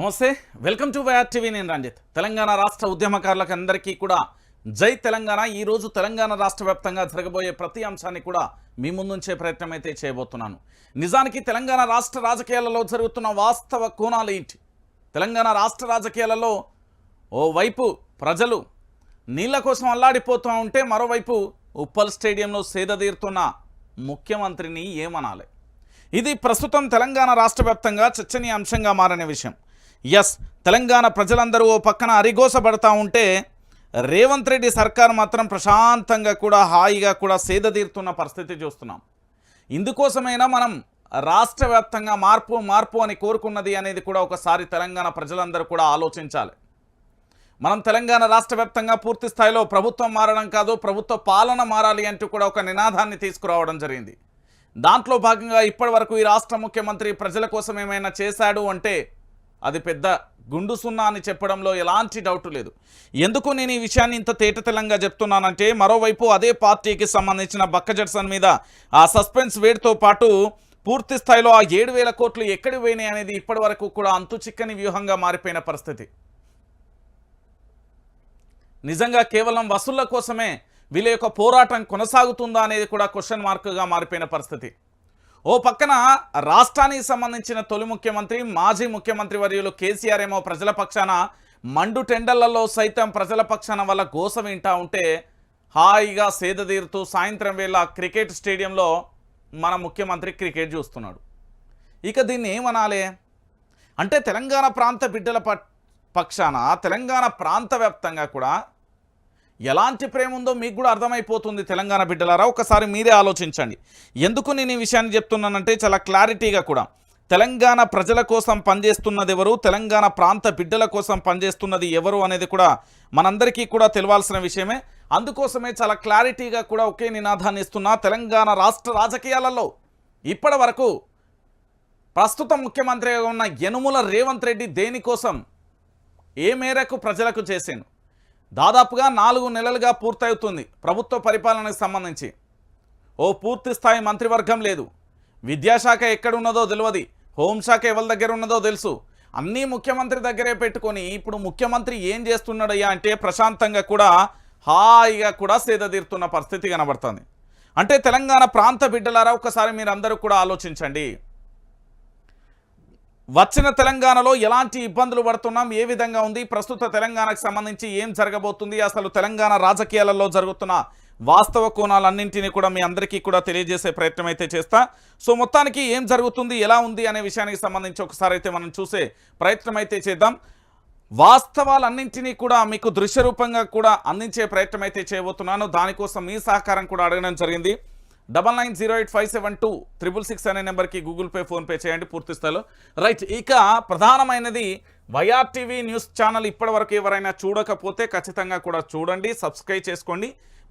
నమస్తే welcome to YR TV నేను రంజిత్. తెలంగాణ రాష్ట్ర ఉద్యమకారులకు అందరికీ కూడా జై తెలంగాణ. ఈ రోజు తెలంగాణ రాష్ట్ర వ్యాప్తంగా జరగబోయే ప్రతి అంశాన్ని కూడా మీ ముందుంచే ప్రయత్నం అయితే చేయబోతున్నాను. నిజానికి తెలంగాణ రాష్ట్ర రాజకీయాలలో జరుగుతున్న వాస్తవ కోణాలు ఏంటి? తెలంగాణ రాష్ట్ర రాజకీయాలలో ఓవైపు ప్రజలు నీళ్ళ కోసం అల్లాడిపోతూ ఉంటే మరోవైపు ఉప్పల్ స్టేడియంలో సేదతీరుతున్న ముఖ్యమంత్రిని ఏమనాలి? ఇది ప్రస్తుతం తెలంగాణ రాష్ట్ర వ్యాప్తంగా చర్చనీయాంశంగా మారిన విషయం. ఎస్ తెలంగాణ ప్రజలందరూ ఓ పక్కన అరిగోసపడతా ఉంటే రేవంత్ రెడ్డి సర్కార్ మాత్రం ప్రశాంతంగా కూడా హాయిగా కూడా సేదతీరుతున్న పరిస్థితి చూస్తున్నాం. ఇందుకోసమైనా మనం రాష్ట్ర వ్యాప్తంగా మార్పు మార్పు అని కోరుకున్నది అనేది కూడా ఒకసారి తెలంగాణ ప్రజలందరూ కూడా ఆలోచించాలి. మనం తెలంగాణ రాష్ట్ర వ్యాప్తంగా పూర్తి స్థాయిలో ప్రభుత్వం మారడం కాదు ప్రభుత్వ పాలన మారాలి అంటూ కూడా ఒక నినాదాన్ని తీసుకురావడం జరిగింది. దాంట్లో భాగంగా ఇప్పటి వరకు ఈ రాష్ట్ర ముఖ్యమంత్రి ప్రజల కోసం ఏమైనా చేశాడు అంటే అది పెద్ద గుండు సున్నా అని చెప్పడంలో ఎలాంటి డౌట్ లేదు. ఎందుకు నేను ఈ విషయాన్ని ఇంత తేటతెలంగా చెప్తున్నానంటే మరోవైపు అదే పార్టీకి సంబంధించిన బక్క జడ్సన్ మీద ఆ సస్పెన్స్ వేడితో పాటు పూర్తి స్థాయిలో ఆ ఏడు వేల కోట్లు ఎక్కడి పోయినాయి అనేది ఇప్పటి వరకు కూడా అంతు చిక్కని వ్యూహంగా మారిపోయిన పరిస్థితి. నిజంగా కేవలం వసూళ్ళ కోసమే వీళ్ళ యొక్క పోరాటం కొనసాగుతుందా అనేది కూడా క్వశ్చన్ మార్క్గా మారిపోయిన పరిస్థితి. ఓ పక్కన రాష్ట్రానికి సంబంధించిన తొలి ముఖ్యమంత్రి మాజీ ముఖ్యమంత్రి వర్యులు కేసీఆర్ ఏమో ప్రజల పక్షాన మండు టెండర్లలో సైతం ప్రజల పక్షాన వల్ల గోస వింటా ఉంటే హాయిగా సేదతీరుతూ సాయంత్రం వేళ క్రికెట్ స్టేడియంలో మన ముఖ్యమంత్రి క్రికెట్ చూస్తున్నాడు. ఇక దీన్ని ఏమనాలి? అంటే తెలంగాణ ప్రాంత బిడ్డల ప- పక్షాన తెలంగాణ ప్రాంత వ్యాప్తంగా కూడా ఎలాంటి ప్రేమ ఉందో మీకు కూడా అర్థమైపోతుంది తెలంగాణ బిడ్డలారా. ఒకసారి మీరే ఆలోచించండి. ఎందుకు నేను ఈ విషయాన్ని చెప్తున్నానంటే చాలా క్లారిటీగా కూడా. తెలంగాణ ప్రజల కోసం పనిచేస్తున్నది ఎవరు? తెలంగాణ ప్రాంత బిడ్డల కోసం పనిచేస్తున్నది ఎవరు అనేది కూడా మనందరికీ కూడా తెలవాల్సిన విషయమే. అందుకోసమే చాలా క్లారిటీగా కూడా ఒకే నినాదాన్ని ఇస్తున్నా తెలంగాణ రాష్ట్ర రాజకీయాలలో. ఇప్పటి వరకు ప్రస్తుత ముఖ్యమంత్రిగా ఉన్న యనుముల రేవంత్ రెడ్డి దేనికోసం? ఏ మేరకు ప్రజలకు చేసాను దాదాపుగా నాలుగు నెలలుగా పూర్తవుతుంది ప్రభుత్వ పరిపాలనకు సంబంధించి. ఓ పూర్తి స్థాయి మంత్రివర్గం లేదు. విద్యాశాఖ ఎక్కడున్నదో తెలియదు హోంశాఖ ఎవరి దగ్గర ఉన్నదో తెలుసు. అన్నీ ముఖ్యమంత్రి దగ్గరే పెట్టుకొని ఇప్పుడు ముఖ్యమంత్రి ఏం చేస్తున్నాడయ్యా అంటే ప్రశాంతంగా కూడా హాయిగా కూడా సేదతీరుతున్న పరిస్థితి కనబడుతుంది. అంటే తెలంగాణ ప్రాంత బిడ్డలారా ఒకసారి మీరు అందరూ కూడా ఆలోచించండి. వచ్చిన తెలంగాణలో ఎలాంటి ఇబ్బందులు పడుతున్నాం ఏ విధంగా ఉంది ప్రస్తుత తెలంగాణకు సంబంధించి ఏం జరగబోతుంది అసలు తెలంగాణ రాజకీయాలలో జరుగుతున్న వాస్తవ కోణాలన్నింటినీ కూడా మీ అందరికీ కూడా తెలియజేసే ప్రయత్నం అయితే చేస్తా. సో మొత్తానికి ఏం జరుగుతుంది ఎలా ఉంది అనే విషయానికి సంబంధించి ఒకసారి అయితే మనం చూసే ప్రయత్నం అయితే చేద్దాం. వాస్తవాలన్నింటినీ కూడా మీకు దృశ్యరూపంగా కూడా అందించే ప్రయత్నం అయితే చేయబోతున్నాను. దానికోసం మీ సహకారం కూడా అడగడం జరిగింది. Double nine zero eight five seven two triple six అనే నెంబర్కి గూగుల్ పే ఫోన్పే చేయండి పూర్తి స్థాయిలో. రైట్ ఇక ప్రధానమైనది వైఆర్ టీవీ న్యూస్ ఛానల్ ఇప్పటివరకు ఎవరైనా చూడకపోతే ఖచ్చితంగా కూడా చూడండి సబ్స్క్రైబ్ చేసుకోండి.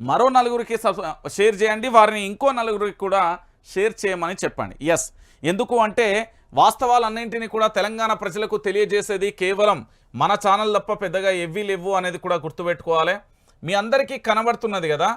మరో నలుగురికి సబ్ షేర్ చేయండి వారిని ఇంకో నలుగురికి కూడా షేర్ చేయమని చెప్పండి. ఎస్ ఎందుకు అంటే వాస్తవాలన్నింటినీ కూడా తెలంగాణ ప్రజలకు తెలియజేసేది కేవలం మన ఛానల్ తప్ప పెద్దగా ఎవ్వి లేవు అనేది కూడా గుర్తుపెట్టుకోవాలి. మీ అందరికీ కనబడుతున్నది కదా